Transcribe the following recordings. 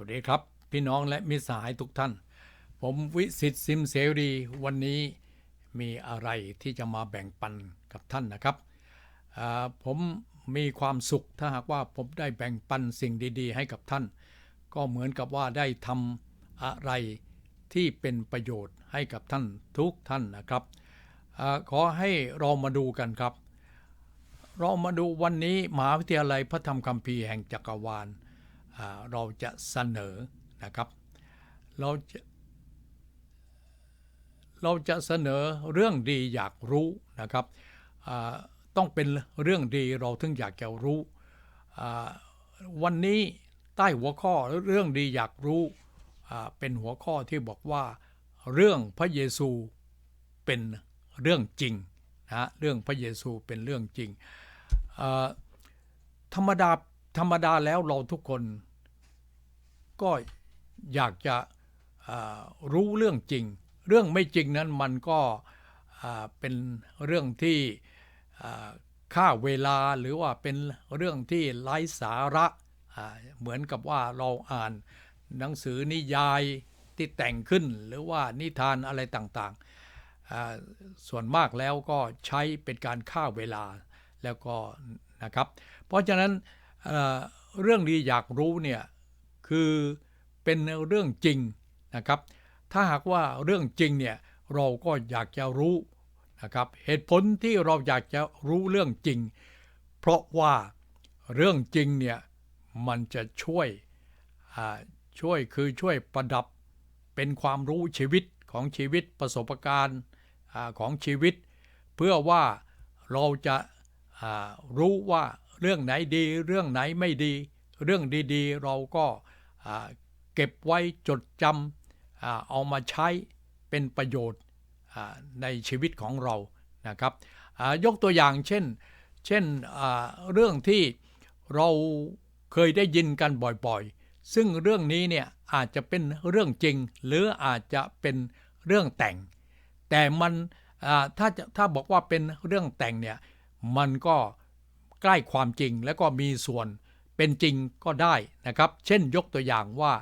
วัสดีครับ พี่น้องและมิสหายทุกท่าน ผมวิสิตซิมเสรีวันนี้มีอะไรที่จะมาแบ่งปันกับท่านนะครับผมมีความสุขถ้าหากว่าผมได้แบ่งปันสิ่งดีๆ ให้กับท่าน ก็เหมือนกับว่าได้ทำอะไรที่เป็นประโยชน์ให้กับท่านทุกท่านนะครับอขอให้เรามาดูกันครับ เรามาดูวันนี้มหาวิทยาลัยพระธรรมคัมภีร์แห่งจักรวาล เราจะเสนอนะครับเราจะเราจะเสนอเรื่องดีอยากรู้นะครับต้องเป็นเรื่องดีเราถึงอยากจะรู้วันนี้ใต้หัวข้อเรื่องดีอยากรู้เป็นหัวข้อที่บอกว่า เรื่องพระเยซูเป็นเรื่องจริงนะเรื่องพระเยซูเป็นเรื่องจริงธรรมดา ธรรมดาแล้วเราทุกคน ก็อยากจะรู้เรื่องจริง เรื่องไม่จริงนั้นมันก็เป็นเรื่องที่อ่าฆ่าเวลาหรือว่าเป็นเรื่องที่ไร้สาระเหมือนกับว่าเราอ่านหนังสือนิยายที่แต่งขึ้นหรือว่านิทานอะไรต่างๆ ส่วนมากแล้วก็ใช้เป็นการฆ่าเวลาแล้วก็นะครับ เพราะฉะนั้น เรื่องดีอยากรู้เนี่ยคือเป็นเรื่องจริงนะครับ ถ้าหากว่าเรื่องจริงเนี่ยเราก็อยากจะรู้นะครับเหตุผลที่เราอยากจะรู้เรื่องจริง เพราะว่าเรื่องจริงเนี่ยมันจะช่วยช่วยคือช่วยประดับเป็นความรู้ชีวิตของชีวิตประสบการณ์ของชีวิต เพื่อว่าเราจะรู้ว่า เรื่องไหนดี เรื่องไหนไม่ดี เรื่องดีๆ เราก็เก็บไว้จดจำอเอามาใช้เป็นประโยชน์ในชีวิตของเรานะครับยกตัวอย่างเช่น เช่นเรื่องที่เราเคยได้ยินกันบ่อยๆ ซึ่งเรื่องนี้เนี่ยอาจจะเป็นเรื่องจริง หรืออาจจะเป็นเรื่องแต่ง แต่มันถ้าจะถ้าบอกว่าเป็นเรื่องแต่งเนี่ยมันก็ ใกล้ความจริงและก็มีส่วนเป็นจริงก็ได้นะครับ เช่นยกตัวอย่างว่า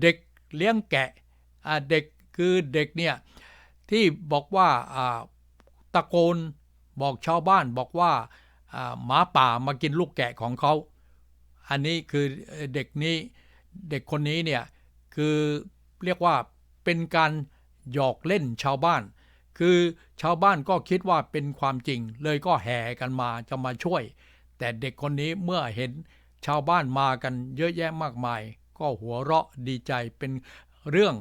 เด็กเลี้ยงแกะเด็กคือเด็กเนี่ยที่บอกว่าตะโกนบอกชาวบ้านบอกว่าหมาป่ามากินลูกแกะของเขา อันนี้คือเด็กนี้เด็กคนนี้เนี่ยคือเรียกว่าเป็นการหยอกเล่นชาวบ้าน คือชาวบ้านก็คิดว่าเป็นความจริง เลยก็แห่กันมาจะมาช่วย แต่เด็กคนนี้เมื่อเห็นชาวบ้านมากันเยอะแยะมากมาย ก็หัวเราะดีใจเป็นเรื่อง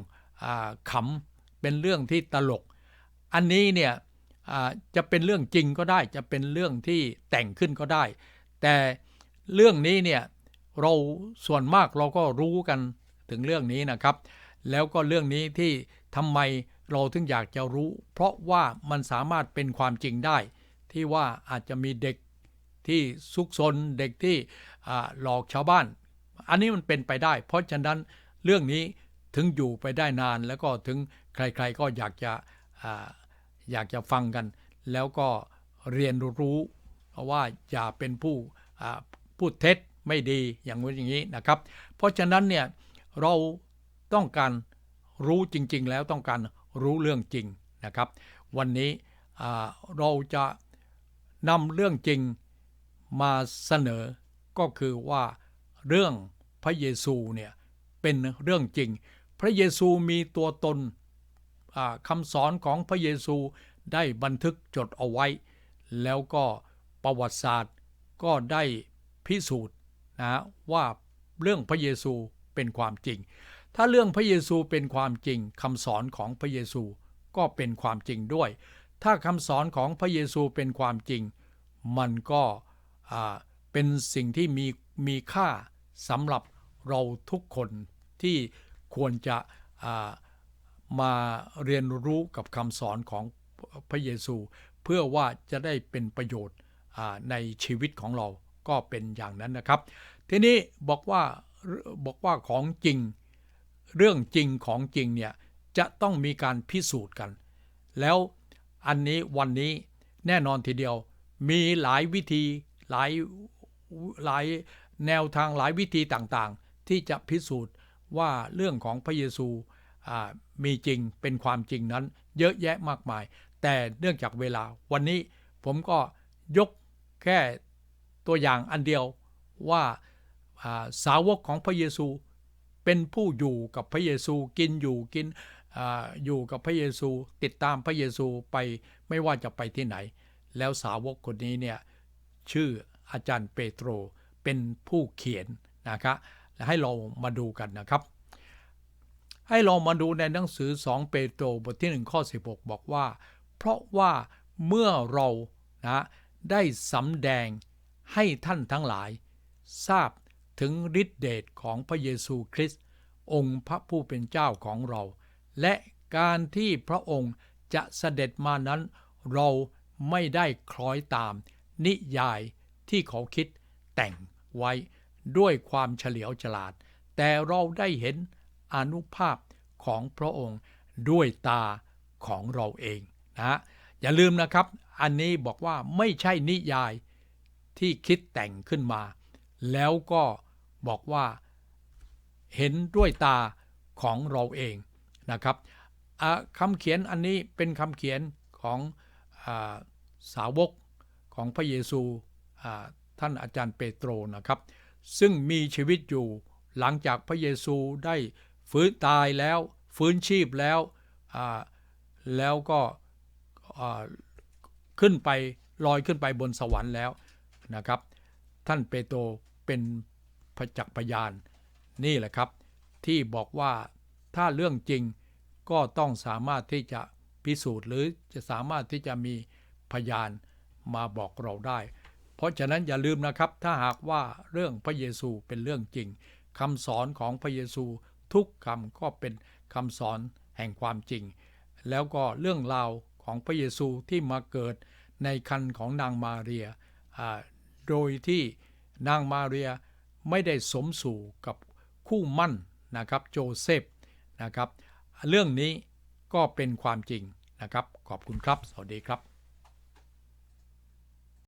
อขำเป็นเรื่องที่ตลก อันนี้เนี่ยจะเป็นเรื่องจริงก็ได้ จะเป็นเรื่องที่แต่งขึ้นก็ได้ แต่เรื่องนี้เนี่ยเราส่วนมากเราก็รู้กันถึงเรื่องนี้นะครับ แล้วก็เรื่องนี้ที่ทำไม เราถึงอยากจะรู้ เพราะว่ามันสามารถเป็นความจริงได้ ที่ว่าอาจจะมีเด็กที่ซุกซนเด็กที่หลอกชาวบ้าน อันนี้มันเป็นไปได้ เพราะฉะนั้นเรื่องนี้ถึงอยู่ไปได้นาน แล้วก็ถึงใครๆก็อยากจะออยากจะฟังกัน แล้วก็เรียนรู้ว่าอย่าเป็นผู้พูดเท็จไม่ดีอย่างนู้นอย่างนี้นะครับ เพราะฉะนั้นเนี่ยเราต้องการรู้จริงๆ แล้วต้องการ รู้เรื่องจริงนะครับ วันนี้เราจะนำเรื่องจริงมาเสนอก็คือว่าเรื่องพระเยซูเนี่ยเป็นเรื่องจริง พระเยซูมีตัวตนคำสอนของพระเยซูได้บันทึกจดเอาไว้ แล้วก็ประวัติศาสตร์ก็ได้พิสูจน์นะว่าเรื่องพระเยซูเป็นความจริง ถ้าเรื่องพระเยซูเป็นความจริงคำสอนของพระเยซูก็เป็นความจริงด้วย ถ้าคำสอนของพระเยซูเป็นความจริง มันก็เป็นสิ่งที่มีมีค่าสำหรับเราทุกคนที่ควรจะมาเรียนรู้กับคำสอนของพระเยซู เพื่อว่าจะได้เป็นประโยชน์ในชีวิตของเราก็เป็นอย่างนั้นนะครับ ทีนี้บอกว่าบอกว่าของจริง เรื่องจริงของจริงเนี่ยจะต้องมีการพิสูจน์กัน แล้วอันนี้วันนี้แน่นอนทีเดียว มีหลายวิธีหลายหลายแนวทางหลายวิธีต่างๆ ที่จะพิสูจน์ว่าเรื่องของพระเยซูมีจริงเป็นความจริงนั้น เยอะแยะมากมาย แต่เนื่องจากเวลาวันนี้ผมก็ยกแค่ตัวอย่างอันเดียวว่าอ่าสาวกของพระเยซู เป็นผู้อยู่กับพระเยซูกินอยู่กินออยู่กับพระเยซูติดตามพระเยซูไปไม่ว่าจะไปที่ไหน แล้วสาวกคนนี้เนี่ยชื่ออาจารย์เปโตรเป็นผู้เขียนนะครับและให้เรามาดูกันนะครับ ให้เรามาดูในหนังสือ 2 เปโตรบทที่ 1 ข้อ 16 บอกว่า เพราะว่าเมื่อเรานะได้สำแดงให้ท่านทั้งหลาย ทราบ ถึงฤทธิเดชของพระเยซูคริสต์องค์พระผู้เป็นเจ้าของเรา และการที่พระองค์จะเสด็จมานั้น เราไม่ได้คล้อยตาม นิยายที่เขาคิดแต่งไว้ด้วยความเฉลียวฉลาด แต่เราได้เห็นอนุภาพของพระองค์ด้วยตาของเราเองนะอย่าลืมนะครับ อันนี้บอกว่าไม่ใช่นิยายที่คิดแต่งขึ้นมา แล้วก็ บอกว่าเห็นด้วยตาของเราเองนะครับคำเขียนอันนี้เป็นคำเขียนของอาสาวกของพระเยซูท่านอาจารย์เปโตรนะครับ ซึ่งมีชีวิตอยู่หลังจากพระเยซูได้ฟื้นตายแล้วฟื้นชีพแล้วแล้วก็ขึ้นไปลอยขึ้นไปบนสวรรค์แล้วนะครับ ท่านเปโตรเป็น พจักพยาน นี่แหละครับ ที่บอกว่าถ้าเรื่องจริงก็ต้องสามารถที่จะพิสูจน์หรือจะสามารถที่จะมีพยานมาบอกเราได้ เพราะฉะนั้นอย่าลืมนะครับ ถ้าหากว่าเรื่องพระเยซูเป็นเรื่องจริงคำสอนของพระเยซูทุกคำก็เป็นคำสอนแห่งความจริง แล้วก็เรื่องราวของพระเยซูที่มาเกิดในคันของนางมาเรีย โดยที่นางมาเรีย ไม่ได้สมสู่กับคู่มั่นนะครับโจเซฟนะครับ เรื่องนี้ก็เป็นความจริงนะครับ ขอบคุณครับ สวัสดีครับ